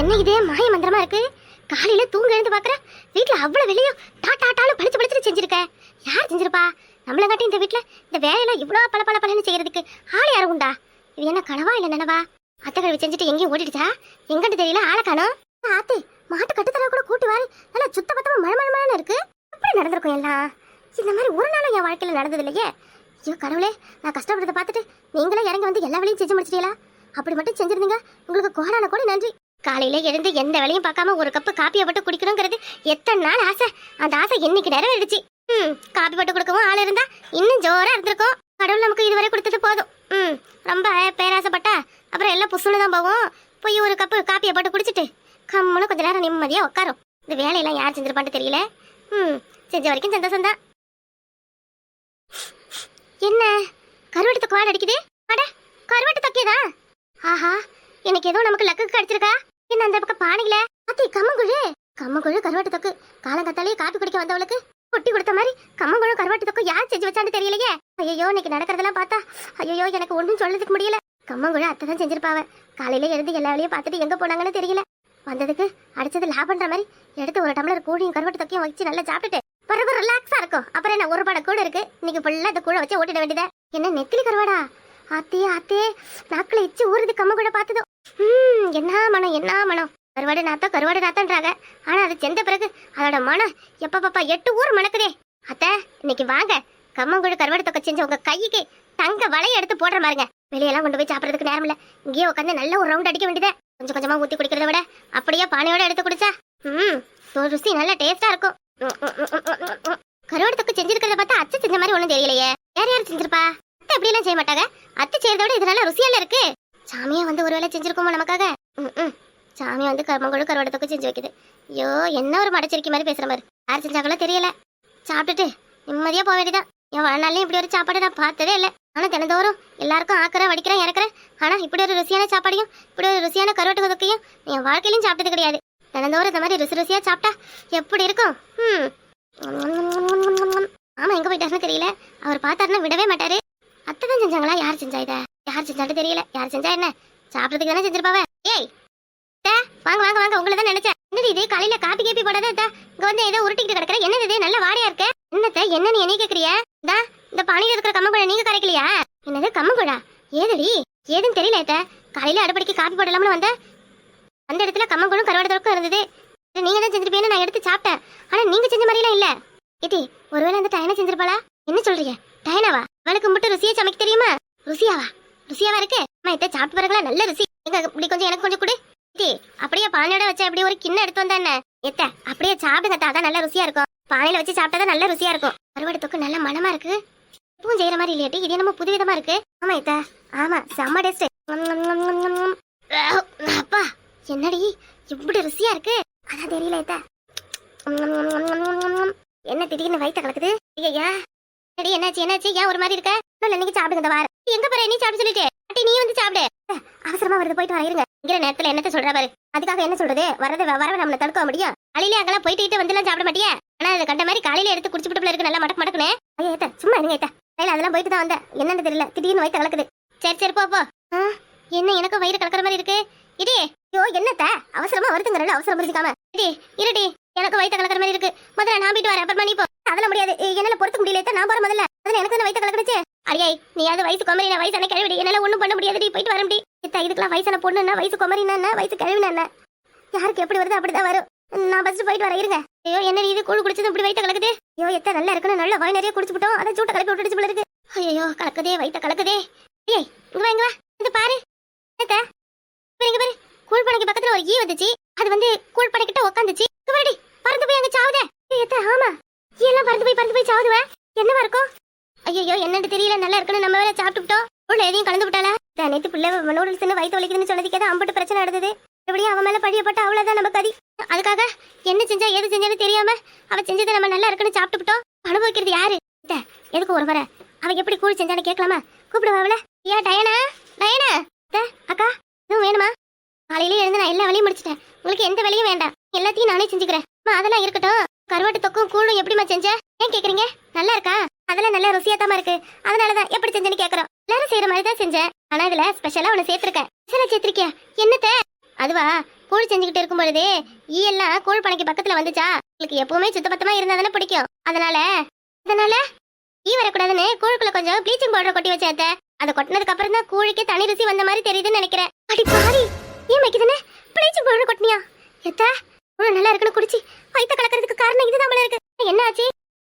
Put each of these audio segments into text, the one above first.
என்ன இது? மாய மந்திரமா இருக்கு? காலையில தூங்க எழுந்து பாக்குற? வீட்டுல அவ்வளவு வெளியும் டாட்டா டாலும் படிச்சு படிச்சு செஞ்சிருக்க. யார் செஞ்சிருப்பா? நம்மள காட்டி இந்த வீட்டுல இந்த வேலையெல்லாம் இவ்வளவு பல பல பலன்னு செய்யறதுக்கு ஆள் யாரும் உண்டா? இது என்ன கனவா இல்ல நினவா? அத்தை கழுவி செஞ்சுட்டு எங்கேயும் ஓடிடுச்சா? எங்கன்னு தெரியல ஆளை காணும். ஆத்தே மாட்டு கட்டுத்தர கூட கூட்டி வாரி நல்லா சுத்த பத்தமா மழை மழை மழைன்னு இருக்கு. எப்படி நடந்திருக்கும் எல்லாம். இந்த மாதிரி ஒரு நாளும் என் வாழ்க்கையில நடந்தது இல்லையே ஐயோ கடவுளே நான் கஷ்டப்படுறத பார்த்துட்டு நீங்களே இறங்கி வந்து எல்லா வேலையும் செஞ்சு முடிச்சிட்டீங்களா? அப்படி மட்டும் செஞ்சிருந்தீங்க. உங்களுக்கு கோடான கூட நன்றி. காலையில எழுந்து எந்த வேலையும் பார்க்காம ஒரு கப்பு காப்பியை போட்டு குடிக்கணுங்கிறது எத்தனை நாள் ஆசை? அந்த ஆசை இன்னைக்கு நிறைவேறிடுச்சு? ம் காப்பி போட்டு கொடுக்கவும் ஆள் இருந்தா இன்னும் ஜோரா இருந்திருக்கும். கடவுள் நமக்கு இதுவரை கொடுத்தது போதும். ம் ரொம்ப பேராசைப்பட்டா அப்புறம் எல்லாம் புசுன்னு தான் போவோம் போய் ஒரு கப்பு காப்பியை போட்டு குடிச்சிட்டு கம்முன்னு கொஞ்ச நேரம் நிம்மதியா உட்காரும். இந்த வேலையெல்லாம் யார் செஞ்சிருப்பான்னு தெரியல. ம் செஞ்ச வரைக்கும் சந்தோஷம் தான் என்ன? கருவாட்டு தொக்கு அடிக்குது? அட கருவாட்டு தக்கியதா? ஆஹா எனக்கு ஏதோ நமக்கு லக்கு கிடைச்சிருக்கா? என்ன அந்த பக்கம் பானையில? அத்தி கம்மங்குழு. கம்மங்குழு கருவாட்டு தொக்கு. காலங்கத்தாலேயே காப்பி குடிக்க வந்தவளுக்கு கொட்டி கொடுத்த மாதிரி கம்மங்குழு கருவாட்டு தொக்கு யார் செஞ்சு வச்சான்னு தெரியலையே. ஐயோ இன்னைக்கு நடக்கிறதெல்லாம் பார்த்தா ஐயோ எனக்கு ஒன்றும் சொல்றதுக்கு முடியல. கம்மங்குழு அத்தை தான் செஞ்சிருப்பாவ. காலையில எழுந்து எல்லா வேலையும் பார்த்துட்டு எங்க போனாங்கன்னு தெரியல. வந்ததுக்கு அடிச்சது லாபன்ற மாதிரி எடுத்து ஒரு டம்ளர் கூடியும் கருவாட்டு தொக்கையும் வச்சு நல்லா சாப்பிட்டுட்டு பிறகு ரிலாக்ஸா இருக்கும். அப்புறம் என்ன ஒரு படம் கூட இருக்கு. இன்னைக்கு ஃபுல்லா இந்த கூழ வச்சு ஓட்டிட வேண்டியதா? என்ன நெத்திலி கருவாடா? ஆத்தே ஆத்தே நாக்குல இச்சு ஊறுது கம்ம கூட பார்த்ததும். ம் என்ன மனம் என்ன மனம்? கருவாடு நாத்தம் கருவாடு நாத்தன்றாங்க. ஆனா அது செஞ்ச பிறகு அதோட மனம் எப்ப பாப்பா எட்டு ஊர் மணக்குதே. அத்தை இன்னைக்கு வாங்க. கம்மங்கூடு கருவாடு தொக்க செஞ்ச உங்க கைக்கு தங்க வலைய எடுத்து போடுற மாதிரிங்க. வெளியெல்லாம் கொண்டு போய் சாப்பிடறதுக்கு நேரம் இல்ல. இங்கேயே உட்காந்து நல்ல ஒரு ரவுண்ட் அடிக்க வேண்டியதே. கொஞ்சம் கொஞ்சமா ஊத்தி குடிக்கிறத விட அப்படியே பானையோட எடுத்து குடிச்சா ம் ருசி நல்ல டேஸ்டா இருக்கும். கருவாடு தொக்கு செஞ்சிருக்கிறத பார்த்தா அத்தை செஞ்ச மாதிரி ஒண்ணும் தெரியலையே. யார் யார் செஞ்சிருப்பா? அத்தை அப்படி எல்லாம் செய்ய மாட்டாங்க. அத்தை செய்யறத விட இது நல்லா ருசியால இருக்கு. சாமியா வந்து ஒரு வேளை செஞ்சிருக்கோமோ நமக்காக? ம், ம். சாமி வந்து கர்மங்கொழு கருவடத்துக்கும் செஞ்சு வைக்குது. ஐயோ என்ன ஒரு மடச்சிருக்கி மாதிரி பேசுற மாதிரி? யார் செஞ்சாங்களோ தெரியல. சாப்பிட்டுட்டு நிம்மதியா போக வேண்டியதான் என் வாழ்நாளையும் இப்படி ஒரு சாப்பாடு நான் பார்த்ததே இல்லை. ஆனா தினந்தோறும் எல்லாருக்கும் ஆக்கிறேன் வடிக்கிறேன் இறக்குறேன். ஆனா இப்படி ஒரு ருசியான சாப்பாடையும் இப்படி ஒரு ருசியான கருவாட்டு கொதுக்கையும் என் வாழ்க்கையிலும் சாப்பிட்டது கிடையாது. தினந்தோறும் இந்த மாதிரி ருசி ருசியா சாப்பிட்டா எப்படி இருக்கும்? ம். ஆமா எங்க போயிட்டாருன்னு தெரியல. அவர் பார்த்தாருன்னா விடவே மாட்டாரு. அத்தை தான் செஞ்சாங்களா? யார் செஞ்சா இத? யார் செஞ்சாலும் தெரியல. யார் செஞ்சா என்ன? சாப்பிடறதுக்கு தானே செஞ்சிருப்பாவே ஏய் வாங்க வாங்க வாங்க. உங்களை தான் நினைச்சேன். என்னது இது? காலையில காப்பி கேப்பி போடாத இங்க வந்து ஏதோ உருட்டிக்கிட்டு கிடக்குற. என்னது இது? நல்ல வாடையா இருக்கு. என்னத்த என்னன்னு என்ன கேக்குறியா? தா இந்த பானையில இருக்கிற கம்மங்குழ நீங்க கரைக்கலையா? என்னது கம்மங்குழா ஏதடி? ஏதுன்னு தெரியல ஏத்த காலையில அடுப்படிக்கு காப்பி போடலாம்னு வந்த. அந்த இடத்துல கம்மங்குழும் கருவாடு தொக்கும் இருந்தது. நீங்க தான் செஞ்சிருப்பீங்கன்னு நான் எடுத்து சாப்பிட்டேன். ஆனா நீங்க செஞ்ச மாதிரிலாம் இல்ல. ஏடி ஒருவேளை அந்த டயனா செஞ்சிருப்பாளா? என்ன சொல்றீங்க? டயனாவா அவளுக்கு மட்டும் ருசியா சமைக்க தெரியுமா? ருசியாவா? ருசியாவா இருக்கு? அம்மா இத்த சாப்பிட்டு பாருங்களா நல்ல ருசி. எங்க இப்படி கொஞ்சம் எனக்கு கொஞ்சம் கொடு. ஏடி அப்படியே பானையோட வச்சா அப்படியே ஒரு கிண்ணம் எடுத்து வந்தா என்ன? எத்த அப்படியே சாப்பிடுங்க அதான் நல்ல ருசியா இருக்கும். பானையில வச்சு சாப்பிட்டா தான் நல்ல ருசியா இருக்கும். கருவாடு தொக்கு நல்ல மனமா இருக்கு. எப்பவும் செய்யற மாதிரி இல்லையாட்டி இது என்னமோ புதுவிதமா இருக்கு. ஆமா இத்த ஆமா செம்ம டேஸ்ட் அப்பா என்னடி? இப்படி ருசியா இருக்கு? அதான் தெரியல இத்த என்ன திடீர்னு வயிற்ற கலக்குது? ஐயா அடி என்னாச்சு என்னாச்சு? ஏன் ஒரு மாதிரி இருக்க? நான் நீங்க சாப்பிடுங்க இந்த வாரம். எங்க போற? நீ சாப்பிட சொல்லிட்டு. அட்டி நீ வந்து சாப்பிடு. அவசரமா வருது போயிட்டு வரீங்க இங்கிற நேரத்துல என்னத்த சொல்ற பாரு. அதுக்காக என்ன சொல்றது? வரது வரவ நம்மள தடுக்க முடியும்? அழிலே அங்கெல்லாம் போயிட்டு வந்து வந்துலாம் சாப்பிட மாட்டியா? ஆனா அதை கண்ட மாதிரி காலையில எடுத்து குடிச்சுட்டு இருக்கு நல்லா மடக்கு மடக்குனே ஐயா ஏத்த சும்மா இருங்க ஏத்த. கையில அதெல்லாம் போயிட்டு தான் வந்தேன். என்னன்னு தெரியல. திடீர்னு வயிற்று கலக்குது. சரி சரி போ போ. என்ன எனக்கு வயிறு கலக்குற மாதிரி இருக்கு? இடி. ஐயோ என்னத்த? அவசரமா வருதுங்கறல அவசரம் புரிஞ்சுக்காம. இடி இருடி. எனக்கு வயிற்று கலக்குற மாதிரி இருக்கு. முதல்ல நான் போயிட்டு வரேன். அப்புறமா நீ போ. அதெல்லாம் முடியாது. என்னால பொறுத்து முடியல. நான் போற முதல்ல. அதுல எனக்கு வயிற்று வயித்த கலக்குச்சு அடியே நீ அது வயசு குமரி நான் வயசான கிழவிடி. என்னால ஒண்ணும் பண்ண முடியாதுடி. போயிட்டு வர முடியும் இத்த இதுக்கெல்லாம் வயசான பொண்ணுன்னா வயசு குமரினா என்ன? வயசு கிழவினா யாருக்கு எப்படி வருது அப்படிதான் வரும். நான் பஸ் போயிட்டு வரேன். இருங்க. ஐயோ என்ன இது? கூழ் குடிச்சது இப்படி வயித்த கலக்குது? ஐயோ எத்த நல்லா இருக்கணும். நல்ல வாய் நிறைய குடிச்சு விட்டோம். அதை சூட்டை கலக்கி விட்டுச்சு போல இருக்கு. ஐயோ கலக்குதே வயிற்று கலக்குதே. ஏய் இங்க வா இங்க வா. இது பாரு. என்னத்த இங்க பாரு கூழ் பணக்கு பக்கத்துல ஒரு ஈ வந்துச்சு. அது வந்து கூழ் பனைக்கிட்ட உட்காந்துச்சு பாருடி பறந்து போய் அங்க சாவுதே. எத்த ஆமா. எல்லாம் பறந்து போய் பறந்து போய் சாவுதுவ? என்னவா இருக்கும்? ஐயோ என்னன்னு தெரியல. நல்லா இருக்கணும். நம்ம வேலை சாப்பிட்டுட்டோம் உள்ள எதையும் கலந்து விட்டாளா? நேற்று பிள்ளை நூடுல்ஸ் வயிற்று வலிக்குதுன்னு சொன்னதுக்கு ஏதோ அம்பட்டு பிரச்சனை நடந்தது. எப்படியும் அவன் மேல படியப்பட்ட அவ்வளவுதான் நம்ம கதி. அதுக்காக என்ன செஞ்சா எது செஞ்சாலும் தெரியாம அவ செஞ்சதை நம்ம நல்லா இருக்குன்னு சாப்பிட்டுட்டோம் அனுபவிக்கிறது யாரு? எதுக்கு ஒரு வர அவ எப்படி கூழ் செஞ்சான்னு கேட்கலாமா? கூப்பிடுவா அவள ஐயா டயனா? டயனா? அக்கா இதுவும் வேணுமா? காலையிலேயே இருந்து நான் எல்லா வேலையும் முடிச்சிட்டேன். உங்களுக்கு எந்த வேலையும் வேண்டாம். எல்லாத்தையும் நானே செஞ்சுக்கிறேன். அம்மா, அதெல்லாம் இருக்கட்டும். கருவாட்டு தொக்கும் கூழும் எப்படிமா செஞ்ச? ஏன் கேக்குறீங்க? நல்லா இருக்கா? அதெல்லாம் நல்லா ருசியாத்தாம இருக்கு. அதனாலதான் எப்படி செஞ்சேன்னு கேக்குறோம். எல்லாரும் செய்யற மாதிரி தான் செஞ்சேன். ஆனா இதுல ஸ்பெஷலா உன சேர்த்திருக்கேன். ஸ்பெஷலா சேர்த்திருக்கியா? என்னத்த? அதுவா? கூழ் செஞ்சுக்கிட்டு இருக்கும் பொழுது ஈ எல்லாம் கூழ் பனைக்கு பக்கத்துல வந்துச்சா? உங்களுக்கு எப்பவுமே சுத்தபத்தமா இருந்தா தானே பிடிக்கும். அதனால? அதனால? ஈ வரக்கூடாதுன்னு கூழுக்குள்ள கொஞ்சம் ப்ளீச்சிங் பவுடர் கொட்டி வச்சேன் அதை கொட்டினதுக்கு அப்புறம் தான் கூழுக்கே தனி ருசி வந்த மாதிரி தெரியுதுன்னு நினைக்கிறேன். அடி பாரி ஏன் மைக்குதுன்னு ப்ளீச்சிங் பவுடர் கொட்டினியா? எத்த கூழ் நல்லா இருக்குன்னு குடிச்சு. வயித்த கலக்கிறதுக்கு காரணம் இதுதான் இருக்கு. என்ன ஆச்சு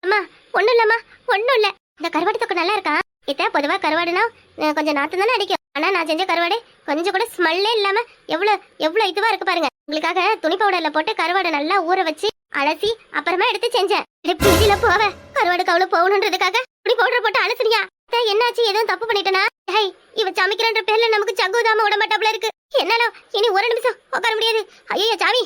அம்மா ஒண்ணும் இல்லம்மா ஒண்ணும் இல்ல. இந்த கருவாடு தொக்கு நல்லா இருக்கா? இத்த பொதுவா கருவாடுனா கொஞ்சம் நாத்து தானே அடிக்கும். ஆனா நான் செஞ்ச கருவாடு கொஞ்சம் கூட ஸ்மெல்லே இல்லாம எவ்வளவு எவ்வளவு இதுவா இருக்கு பாருங்க. உங்களுக்காக துணி பவுடர்ல போட்டு கருவாடை நல்லா ஊற வச்சு அலசி அப்புறமா எடுத்து செஞ்சேன். பீதியில போவ. கருவாடு கவுள போகணுன்றதுக்காக துணி பவுடர் போட்டு அலசுறியா அத்தை, என்னாச்சு? எதுவும் தப்பு பண்ணிட்டனா? ஹை இவ சமைக்கிறன்ற பேர்ல நமக்கு சங்குதாம விட இருக்கு. என்னால இனி ஒரு நிமிஷம் உட்கார முடியாது. ஐயோ சாமி.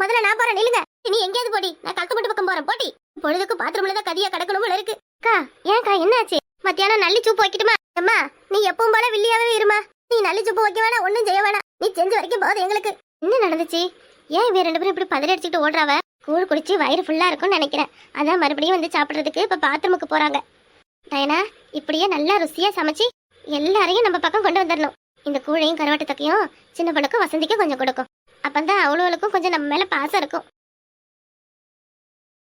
முதல்ல நான் போறேன். நில்லுங்க. இனி எங்கேயாவது போடி. நான் கலக்க பக்கம் போறேன். போட்டி பொழுதுக்கு பாத்ரூம்ல தான் கதியா கிடக்கணும் போல இருக்கு. அக்கா ஏன்க்கா என்னாச்சு? மத்தியானம் நல்லி சூப்பு வைக்கட்டுமா? அம்மா நீ எப்பவும் போல வில்லியாவே இருமா. நீ நல்லி சூப்பு வைக்க வேணாம் ஒண்ணும் செய்ய வேணாம். நீ செஞ்சு வரைக்கும் போதும் எங்களுக்கு. என்ன நடந்துச்சு? ஏன் இவன் ரெண்டு பேரும் இப்படி பதில் அடிச்சுட்டு ஓடுறாவ? கூழ் குடிச்சு வயிறு ஃபுல்லா இருக்கும்னு நினைக்கிறேன். அதான் மறுபடியும் வந்து சாப்பிடுறதுக்கு இப்ப பாத்ரூமுக்கு போறாங்க. டயனா இப்படியே நல்லா ருசியா சமைச்சு எல்லாரையும் நம்ம பக்கம் கொண்டு வந்துடணும். இந்த கூழையும் கருவாட்டு தக்கையும் சின்ன பொண்ணுக்கும் வசந்திக்கும் கொஞ்சம் கொடுக்கும். அப்பந்தான் அவ்வளோவுக்கும் கொஞ்சம் நம்ம மேல பாசம் இருக்கும்.